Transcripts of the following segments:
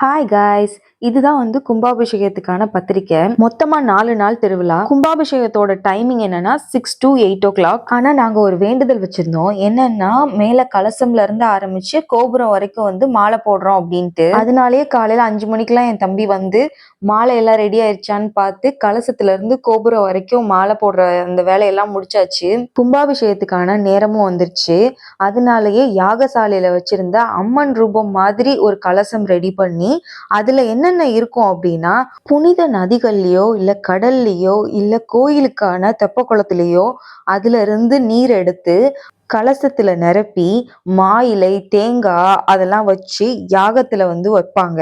Hi guys, இதுதான் வந்து கும்பாபிஷேகத்துக்கான பத்திரிக்கை. மொத்தமா நாலு நாள் திருவிழா. கும்பாபிஷேகத்தோட டைமிங் என்னன்னா six to eight o'clock ஆனா நாங்க ஒரு வேண்டுதல் வச்சிருந்தோம். என்னன்னா மேல கலசம்ல இருந்து ஆரம்பிச்சு கோபுரம் வரைக்கும் வந்து மாலை போடுறோம் அப்படின்ட்டு. அதனாலேயே காலையில அஞ்சு மணிக்கெல்லாம் என் தம்பி வந்து மாலை எல்லாம் ரெடி ஆயிடுச்சான்னு பார்த்து கலசத்துல இருந்து கோபுரம் வரைக்கும் மாலை போடுற அந்த வேலையெல்லாம் முடிச்சாச்சு. கும்பாபிஷேகத்துக்கான நேரமும் வந்துருச்சு. அதனாலயே யாகசாலையில வச்சிருந்த அம்மன் ரூபம் மாதிரி ஒரு கலசம் ரெடி பண்ணி அதுல என்னென்ன இருக்கும் அப்படின்னா புனித நதிகள்லையோ இல்ல கடல்லையோ இல்ல கோயிலுக்கான தெப்ப குளத்திலேயோ அதுல இருந்து நீர் எடுத்து கலசத்துல நிரப்பி மாயிலை தேங்காய் அதெல்லாம் வச்சு யாகத்துல வந்து வைப்பாங்க.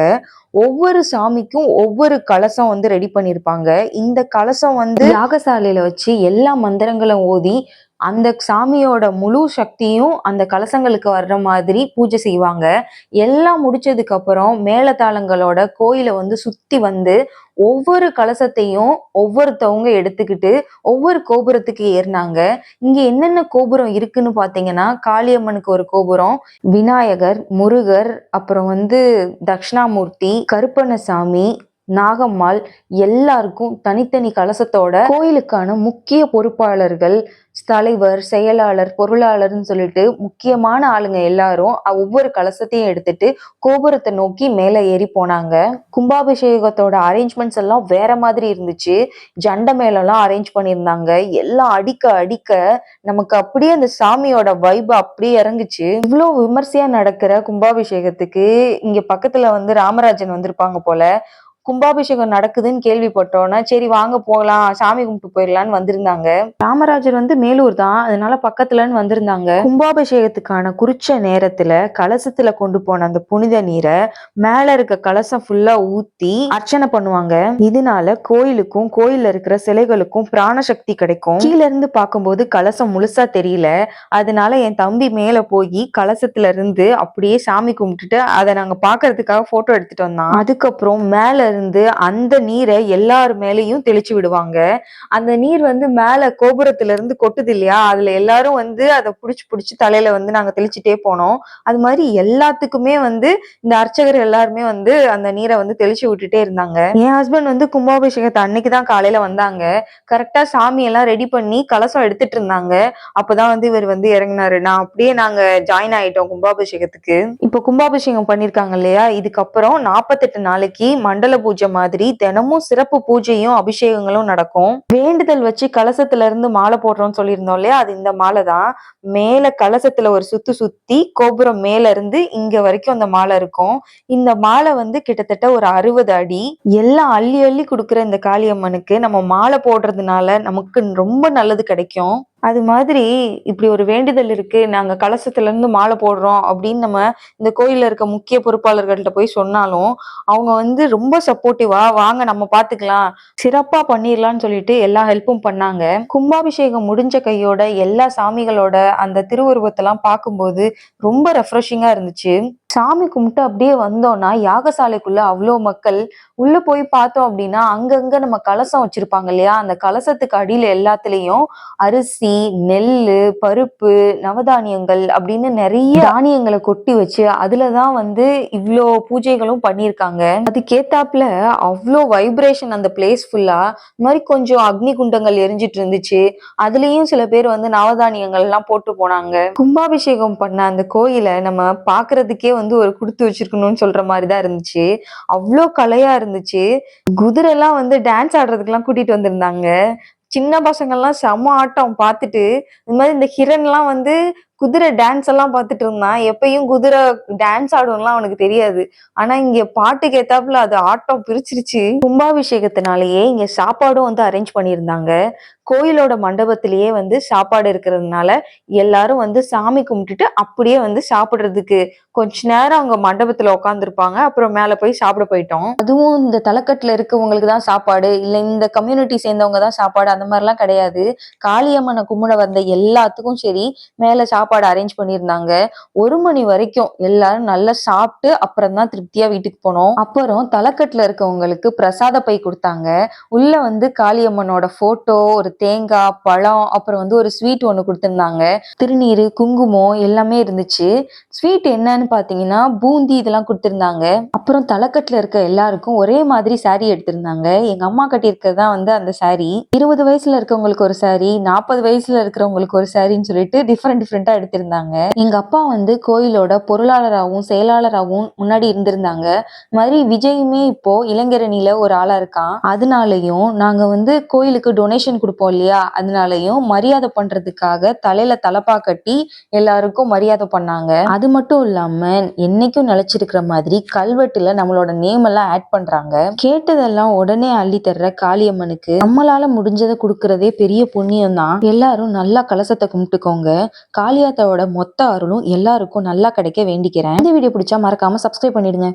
ஒவ்வொரு சாமிக்கும் ஒவ்வொரு கலசம் வந்து ரெடி பண்ணியிருப்பாங்க இந்த கலசம் வந்து யாகசாலையில வச்சு எல்லா மந்திரங்களும் ஓதி அந்த சாமியோட முழு சக்தியும் அந்த கலசங்களுக்கு வர்ற மாதிரி பூஜை செய்வாங்க. எல்லாம் முடிச்சதுக்கு அப்புறம் மேலதாளங்களோட கோயிலை வந்து சுத்தி வந்து ஒவ்வொரு கலசத்தையும் ஒவ்வொருத்தவங்க எடுத்துக்கிட்டு ஒவ்வொரு கோபுரத்துக்கு ஏறினாங்க. இங்க என்னென்ன கோபுரம் இருக்குன்னு பாத்தீங்கன்னா காளியம்மனுக்கு ஒரு கோபுரம் விநாயகர் முருகர் அப்புறம் வந்து தட்சிணாமூர்த்தி கருப்பண்ணசாமி நாகம்மாள் எல்லாருக்கும் தனித்தனி கலசத்தோட கோயிலுக்கான முக்கிய பொறுப்பாளர்கள் தலைவர் செயலாளர் பொருளாளர்னு சொல்லிட்டு முக்கியமான ஆளுங்க எல்லாரும் ஒவ்வொரு கலசத்தையும் எடுத்துட்டு கோபுரத்தை நோக்கி மேலே ஏறி போனாங்க. கும்பாபிஷேகத்தோட அரேஞ்ச்மெண்ட்ஸ் எல்லாம் வேற மாதிரி இருந்துச்சு. ஜண்ட மேளம்லாம் அரேஞ்ச் பண்ணியிருந்தாங்க. எல்லாம் அடிக்க அடிக்க நமக்கு அப்படியே அந்த சாமியோட வைப் அப்படியே இறங்குச்சு. இவ்வளோ விமர்சையா நடக்கிற கும்பாபிஷேகத்துக்கு இங்க பக்கத்துல வந்து ராமராஜன் வந்திருப்பாங்க போல கும்பாபிஷேகம் நடக்குதுன்னு கேள்விப்பட்டோன்னா சரி வாங்க போகலாம் சாமி கும்பிட்டு போயிடலான்னு வந்திருந்தாங்க. ராமராஜர் வந்து மேலூர் தான் அதனால பக்கத்துலன்னு வந்திருந்தாங்க. கும்பாபிஷேகத்துக்கான குறிச்ச நேரத்துல கலசத்துல கொண்டு போன அந்த புனித நீரை மேல இருக்க கலசம் ஃபுல்லா ஊத்தி அர்ச்சனை பண்ணுவாங்க. இதனால கோயிலுக்கும் கோயில்ல இருக்கிற சிலைகளுக்கும் பிராணசக்தி கிடைக்கும். கீழ இருந்து பார்க்கும்போது கலசம் முழுசா தெரியல. அதனால என் தம்பி மேல போய் கலசத்துல இருந்து அப்படியே சாமி கும்பிட்டுட்டு அதை நாங்க பாக்குறதுக்காக போட்டோ எடுத்துட்டு வந்தோம் அதுக்கப்புறம் மேல இருந்து அந்த நீரை எல்லார் மேலேயும் தெளிச்சு விடுவாங்க. அந்த நீர் வந்து மேல கோபுரத்துல இருந்து கொட்டுது இல்லையா? அதுல எல்லாரும் வந்து அதை புடிச்சு புடிச்சு தலையில வந்து நாங்க தெளிச்சுட்டே போனோம். அது மாதிரி எல்லாத்துக்குமே வந்து இந்த அர்ச்சகர் எல்லாருமே வந்து அந்த நீரை வந்து தெளிச்சு விட்டுட்டே இருந்தாங்க. என் ஹஸ்பண்ட் வந்து கும்பாபிஷேகத்தை அன்னைக்கு தான் காலையில வந்தாங்க. கரெக்டா சாமி எல்லாம் ரெடி பண்ணி கலசம் எடுத்துட்டு இருந்தாங்க. அப்பதான் வந்து இவர் வந்து இறங்குனாரு. நான் அப்படியே நாங்க ஜாயின் ஆயிட்டோம் கும்பாபிஷேகத்துக்கு. இப்போ கும்பாபிஷேகம் பண்ணிருக்காங்க இல்லையா? இதுக்கப்புறம் நாற்பத்தெட்டு நாளைக்கு மண்டல பூஜை மாதிரி தினமும் சிறப்பு பூஜையும் அபிஷேகங்களும் நடக்கும். வேண்டுதல் வச்சு கலசத்துல இருந்து மாலை போடுறோம்னு சொல்லியிருந்தோம் இல்லையா? அது இந்த மாலை தான். மேல கலசத்துல ஒரு சுத்து சுத்தி கோபுரம் மேல இருந்து இங்க வரைக்கும் அந்த மாலை இருக்கும். இந்த மாலை வந்து கிட்டத்தட்ட ஒரு அறுபது அடி. எல்லாம் அள்ளி அள்ளி கொடுக்குற இந்த காளியம்மனுக்கு நம்ம மாலை போடுறதுனால நமக்கு ரொம்ப நல்லது கிடைக்கும். அது மாதிரி இப்படி ஒரு வேண்டுதல் இருக்கு நாங்க கலசத்துல இருந்து மாலை போடுறோம் அப்படின்னு நம்ம இந்த கோயில்ல இருக்க முக்கிய பொறுப்பாளர்கள்ட்ட போய் சொன்னாலும் அவங்க வந்து ரொம்ப சப்போர்ட்டிவா வாங்க நம்ம பாத்துக்கலாம். சிறப்பா பண்ணிடலாம்னு சொல்லிட்டு எல்லா ஹெல்ப்பும் பண்ணாங்க. கும்பாபிஷேகம் முடிஞ்ச கையோட எல்லா சாமிகளோட அந்த திருவுருவத்தெல்லாம் பார்க்கும்போது ரொம்ப ரெஃப்ரெஷிங்கா இருந்துச்சு. சாமி கும்பிட்டு அப்படியே வந்தோம்னா யாகசாலைக்குள்ள அவ்வளோ மக்கள் உள்ள போய் பார்த்தோம் அப்படின்னா அங்கங்க நம்ம கலசம் வச்சிருப்பாங்க இல்லையா? அந்த கலசத்துக்கு அடியில எல்லாத்துலயும் அரிசி நெல்லு பருப்பு நவதானியங்கள் அப்படின்னு நிறைய தானியங்களை கொட்டி வச்சு அதுலதான் வந்து இவ்வளோ பூஜைகளும் பண்ணியிருக்காங்க. அதுக்கேத்தாப்புல அவ்வளோ வைப்ரேஷன் அந்த பிளேஸ் ஃபுல்லா இந்த மாதிரி கொஞ்சம் அக்னி குண்டங்கள் எரிஞ்சிட்டு இருந்துச்சு. அதுலயும் சில பேர் வந்து நவதானியங்கள் எல்லாம் போட்டு போனாங்க. கும்பாபிஷேகம் பண்ண அந்த கோயிலை நம்ம பாக்குறதுக்கே வந்து ஒரு கொடுத்து வச்சிருக்கணும்னு சொல்ற மாதிரி தான் இருந்துச்சு. அவ்வளோ கலையா இருந்துச்சு. குதிரை எல்லாம் வந்து டான்ஸ் ஆடுறதுக்கெல்லாம் கூட்டிட்டு வந்திருந்தாங்க. சின்ன பசங்கள்லாம் செம ஆட்டம் பார்த்துட்டு இந்த மாதிரி இந்த ஹிரன்லாம் வந்து குதிரை டான்ஸ் எல்லாம் பார்த்துட்டு இருந்தான் எப்பயும் குதிரை டான்ஸ் ஆடும்லாம் அவனுக்கு தெரியாது. ஆனா இங்க பாட்டுக்கு ஏத்தாப்புல அது ஆட்டம் பிரிச்சிருச்சு. கும்பாபிஷேகத்தினாலேயே இங்க சாப்பாடும் வந்து அரேஞ்ச் பண்ணியிருந்தாங்க. கோயிலோட மண்டபத்திலேயே வந்து சாப்பாடு இருக்கிறதுனால எல்லாரும் வந்து சாமி கும்பிட்டுட்டு அப்படியே வந்து சாப்பிடுறதுக்கு கொஞ்ச நேரம் அவங்க மண்டபத்துல உட்காந்துருப்பாங்க அப்புறம் மேல போய் சாப்பிட போயிட்டோம். அதுவும் இந்த தலைக்கட்டுல இருக்கவங்களுக்கு தான் சாப்பாடு இல்ல இந்த கம்யூனிட்டி சேர்ந்தவங்க தான் சாப்பாடு அந்த மாதிரிலாம் கிடையாது. காளியம்மனை கும்பிட வந்த எல்லாத்துக்கும் சரி மேல சாப்பாடு சாப்பாடு அரேஞ்ச் பண்ணியிருந்தாங்க. ஒரு மணி வரைக்கும் எல்லாரும் நல்லா சாப்பிட்டு அப்புறம் தான் திருப்தியா வீட்டுக்கு போனோம். அப்புறம் தலைக்கட்டுல இருக்கவங்களுக்கு பிரசாத பை கொடுத்தாங்க. உள்ள வந்து காளியம்மனோட போட்டோ ஒரு தேங்காய் பழம் அப்புறம் வந்து ஒரு ஸ்வீட் ஒன்று கொடுத்துருந்தாங்க. திருநீர் குங்குமம் எல்லாமே இருந்துச்சு. ஸ்வீட் என்னன்னு பார்த்தீங்கன்னா பூந்தி இதெல்லாம் கொடுத்துருந்தாங்க. அப்புறம் தலைக்கட்டுல இருக்க எல்லாருக்கும் ஒரே மாதிரி saree எடுத்திருந்தாங்க. எங்க அம்மா கட்டியிருக்கிறது தான் வந்து அந்த saree. இருபது வயசுல இருக்கவங்களுக்கு ஒரு saree நாற்பது வயசுல இருக்கிறவங்களுக்கு ஒரு சாரின்னு சொல்லிட்டு டிஃப்ரெண்ட் டிஃப்ரெண்டா எடுத்திருந்தாங்க. எங்க அப்பா வந்து கோயிலோட பொருளாளராகவும் செயலாளராகவும் முன்னாடி இருந்திருந்தாங்க. மாதிரி விஜயுமே இப்போ இளைஞரணியில ஒரு ஆளா இருக்கான். அதனாலயும் நாங்க வந்து கோயிலுக்கு டொனேஷன் கொடுப்போம் இல்லையா? அதனாலயும் மரியாதை பண்றதுக்காக தலையில தலப்பா கட்டி எல்லாருக்கும் மரியாதை பண்ணாங்க. அது மட்டும் இல்லாம என்னைக்கும் நிலைச்சிருக்கிற மாதிரி கல்வெட்டுல நம்மளோட நேம் எல்லாம் ஆட் பண்றாங்க. கேட்டதெல்லாம் உடனே அள்ளி தர்ற காளியம்மனுக்கு. நம்மளால முடிஞ்சதை கொடுக்கறதே பெரிய புண்ணியம் தான் எல்லாரும் நல்லா கலசத்தை கும்பிட்டுக்கோங்க. ஆலயத்தோட மொத்த அருளும் எல்லாருக்கும் நல்லா கிடைக்க வேண்டிக்கிறேன். இந்த வீடியோ பிடிச்சா மறக்காம சப்ஸ்கிரைப் பண்ணிடுங்க.